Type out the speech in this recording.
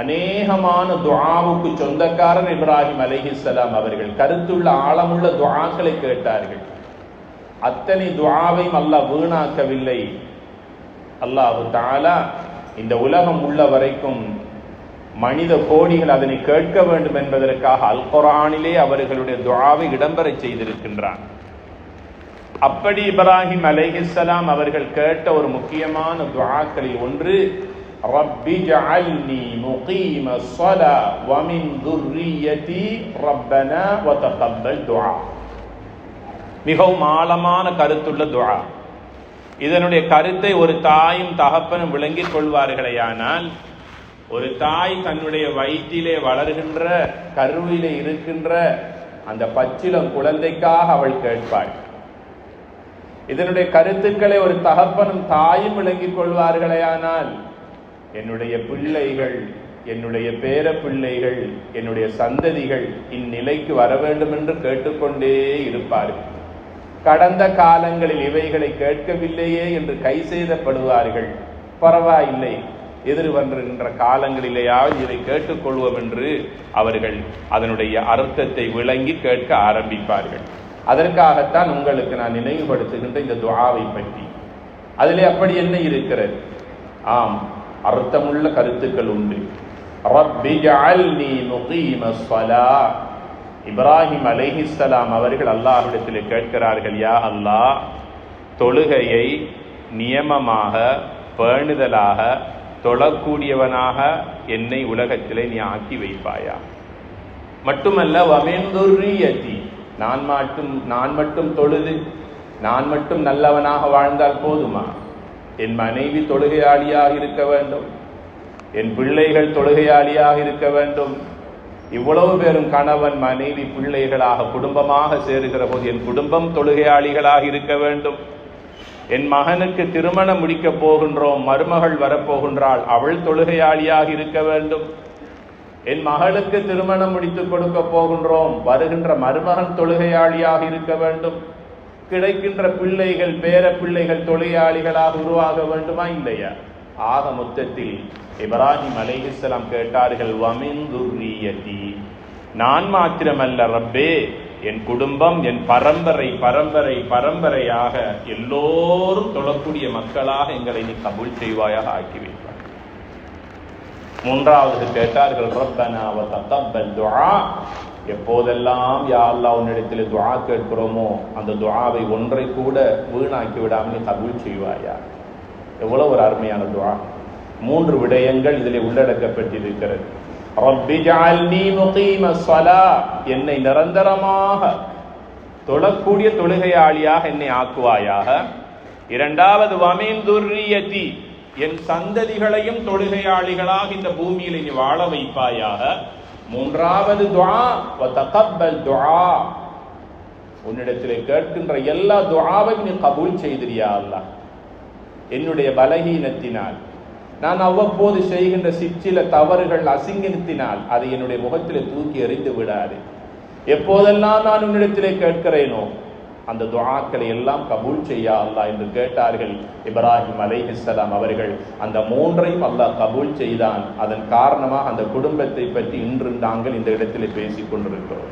அநேகமான துவாவுக்கு சொந்தக்காரர் இப்ராஹிம் அலிஹிஸ்லாம் அவர்கள் கருத்துள்ள ஆழமுள்ள துவாக்களை கேட்டார்கள். அத்தனை துவாவையும் அல்லாஹ் வீணாக்கவில்லை. அல்லாஹு தாலா இந்த உலகம் உள்ள வரைக்கும் மனித கோடிகள் அதனை கேட்க வேண்டும் என்பதற்காக அல் குரானிலே அவர்களுடைய துவாவை இடம்பெறச் செய்திருக்கின்றான். அப்படி இப்ராஹிம் அலைஹிஸ்ஸலாம் அவர்கள் கேட்ட ஒரு முக்கியமான துவாக்களில் ஒன்று ரப்பி ஜஅல்னி முகீம ஸலா வ மின் துர்ரிய்யதி ரப்பனா வ துஆ மிகவும் ஆழமான கருத்துள்ள துஆ. இதனுடைய கருத்தை ஒரு தாயும் தகப்பனும் விளங்கிக் கொள்வார்களேயானால் ஒரு தாய் தன்னுடைய வயிற்றிலே வளர்கின்ற கருவிலே இருக்கின்ற அந்த பச்சிலம் குழந்தைக்காக அவள் கேட்பாள். இதனுடைய கருத்துக்களை ஒரு தகப்பனும் தாயும் விளங்கிக் கொள்வார்களேயானால் என்னுடைய பிள்ளைகள் என்னுடைய பேர பிள்ளைகள் என்னுடைய சந்ததிகள் இந்நிலைக்கு வர வேண்டும் என்று கேட்டுக்கொண்டே இருப்பார்கள். கடந்த காலங்களில் இவைகளை கேட்கவில்லையே என்று கை செய்தப்படுவார்கள் பரவாயில்லை எதிர்வன்றுகின்ற காலங்களிலேயாவது இதை கேட்டுக்கொள்வோம் என்று அவர்கள் அதனுடைய அர்த்தத்தை விளங்கி கேட்க ஆரம்பிப்பார்கள். அதற்காகத்தான் உங்களுக்கு நான் நினைவுபடுத்துகின்ற இந்த துவாவை பற்றி. அதிலே அப்படி என்ன இருக்கிறது? ஆம் அர்த்தமுள்ள கருத்துக்கள் உண்டு. இப்ராஹிம் அலைஹிஸ்ஸலாம் அவர்கள் அல்லாஹ்விடத்தில் கேட்கிறார்கள் யா அல்லாஹ் தொழுகையை நியமமாக பேணுதலாக தொழக்கூடியவனாக என்னை உலகத்திலே நீ ஆக்கி வைப்பாயா? மட்டுமல்ல வமெந்துரியதி நான் மட்டும் நான் மட்டும் தொழுது நான் மட்டும் நல்லவனாக வாழ்ந்தால் போதுமா? என் மனைவி தொழுகையாளியாக இருக்க வேண்டும். என் பிள்ளைகள் தொழுகையாளியாக இருக்க வேண்டும். இவ்வளவு பேரும் கணவன் மனைவி பிள்ளைகளாக குடும்பமாக சேருகிற போது என் குடும்பம் தொழுகையாளிகளாக இருக்க வேண்டும். என் மகனுக்கு திருமணம் முடிக்கப் போகின்றோம் மருமகள் வரப்போகின்றாள் அவள் தொழுகையாளியாக இருக்க வேண்டும். என் மகளுக்கு திருமணம் முடித்துக் கொடுக்க போகின்றோம் வருகின்ற மருமகன் தொழுகையாளியாக இருக்க வேண்டும். கிடைக்கின்ற பிள்ளைகள் பேர பிள்ளைகள் தொழிலாளிகளாக உருவாக வேண்டுமா இல்லையா? ஆக மொத்தத்தில் இப்ராஹிம் அலைஹிஸ்லாம் கேட்டார்கள் வமின் துர்ரியதி நான் மாத்திரமல்ல ரப்பே என் குடும்பம் என் பரம்பரை பரம்பரை பரம்பரையாக எல்லோரும் தொழக்கூடிய மக்களாக எங்களை நீ கபூல் செய்வாயாக ஆக்கி வைப்பார் மூன்றாவது கேட்டார்கள் ரப்பனா வ தத்தப்பல் துஆ. எப்போதெல்லாம் யா அல்லா உன்னிடத்தில் துவா கேட்கிறோமோ அந்த துவாவை ஒன்றை கூட வீணாக்கி விடாமல் நீ கபூல் செய்வாயா? எவ்வளவு ஒரு அருமையான துவா மூன்று விடயங்கள் இதில் உள்ளடக்கப்பட்டிருக்கிறது. என்னை நிரந்தரமாக தொழக்கூடிய தொழுகையாளியாக என்னை ஆக்குவாயாக. இரண்டாவது வமீன் துர்ரியதி. என் சந்ததிகளையும் தொழுகையாளிகளாக இந்த பூமியில் நீ வாழ வைப்பாயாக. மூன்றாவது துஆ தகப்பல் துஆ. உன்னிடத்திலே கேட்கின்ற எல்லா துவாவையும் நீ கபூல் செய்திரியா அல்ல என்னுடைய பலகீனத்தினால் நான் அவ்வப்போது செய்கின்ற சிற்சில தவறுகள் அசிங்கத்தினால் அதை என்னுடைய முகத்தில் தூக்கி எறிந்து விடாது. எப்போதெல்லாம் நான் உன்னிடத்திலே கேட்கிறேனோ அந்த துவாக்களை எல்லாம் கபூல் செய்யா அல்லா என்று கேட்டார்கள் இப்ராஹிம் அலைஹிஸ்ஸலாம் அவர்கள். அந்த மூன்றையும் அல்லாஹ் கபூல் செய்தான். அதன் காரணமாக அந்த குடும்பத்தை பற்றி இன்று நாங்கள் இந்த இடத்திலே பேசிக் கொண்டிருக்கிறோம்.